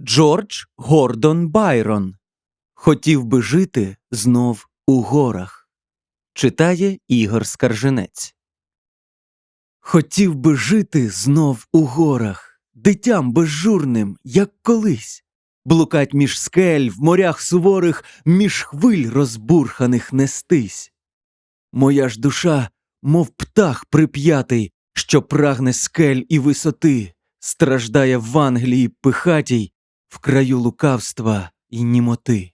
Джордж Гордон Байрон Хотів би жити знов у горах. Читає Ігор Скарженець. Хотів би жити знов у горах, дитям безжурним, як колись, блукать між скель в морях суворих, між хвиль розбурханих нестись. Моя ж душа, мов птах прип'ятий, що прагне скель і висоти, страждає в Англії пихатій, в краю лукавства і німоти.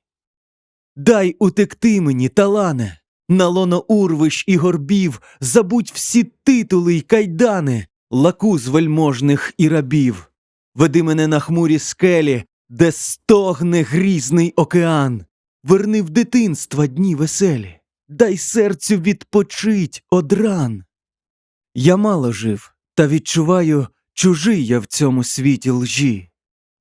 Дай утекти мені, талане, на лоно урвищ і горбів, забудь всі титули й кайдани, лакуз вельможних і рабів. Веди мене на хмурі скелі, де стогне грізний океан. Верни в дитинства дні веселі, дай серцю відпочить од ран. Я мало жив, та відчуваю, чужий я в цьому світі лжі.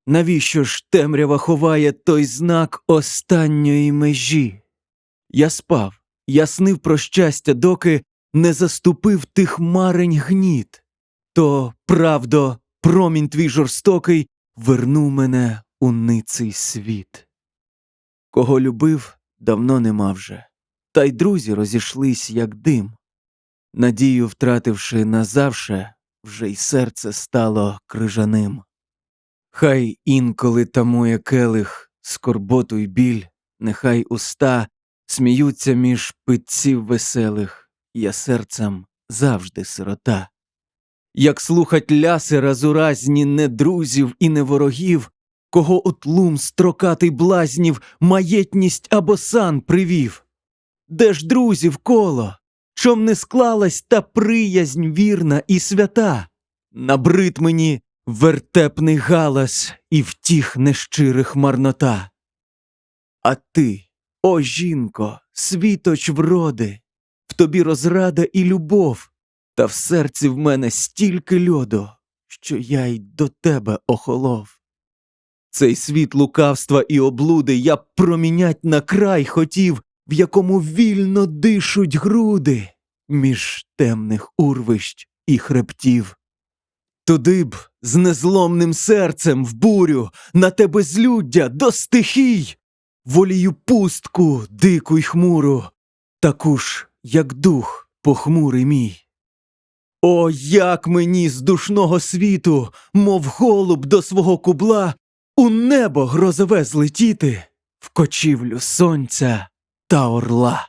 Навіщо ж темрява ховає той знак останньої межі? Я спав, я снив про щастя, доки не заступив тих марень гніт. То, правдо, промінь твій жорстокий вернув мене у ниций світ. Кого любив, давно нема вже, та й друзі розійшлись, як дим. Надію, втративши назавше, вже й серце стало крижаним. Хай інколи тамує келих, скорботу й біль, нехай уста сміються між питців веселих, я серцем завжди сирота. Як слухать ляси разуразні не друзів і не ворогів, кого отлум строкатий блазнів, маєтність або сан привів. Де ж друзів коло? Чом не склалась та приязнь вірна і свята? Набрид мені вертепний галас і втіх нещирих марнота. А ти, о жінко, світоч вроди, в тобі розрада і любов, та в серці в мене стільки льоду, що я й до тебе охолов. Цей світ лукавства і облуди я б промінять на край хотів, в якому вільно дишуть груди між темних урвищ і хребтів. Туди б з незломним серцем в бурю, на тебе злюддя до стихій, волію пустку, дику й хмуру, таку ж, як дух похмурий мій. О, як мені з душного світу, мов голуб до свого кубла, у небо грозове злетіти в кочівлю сонця та орла.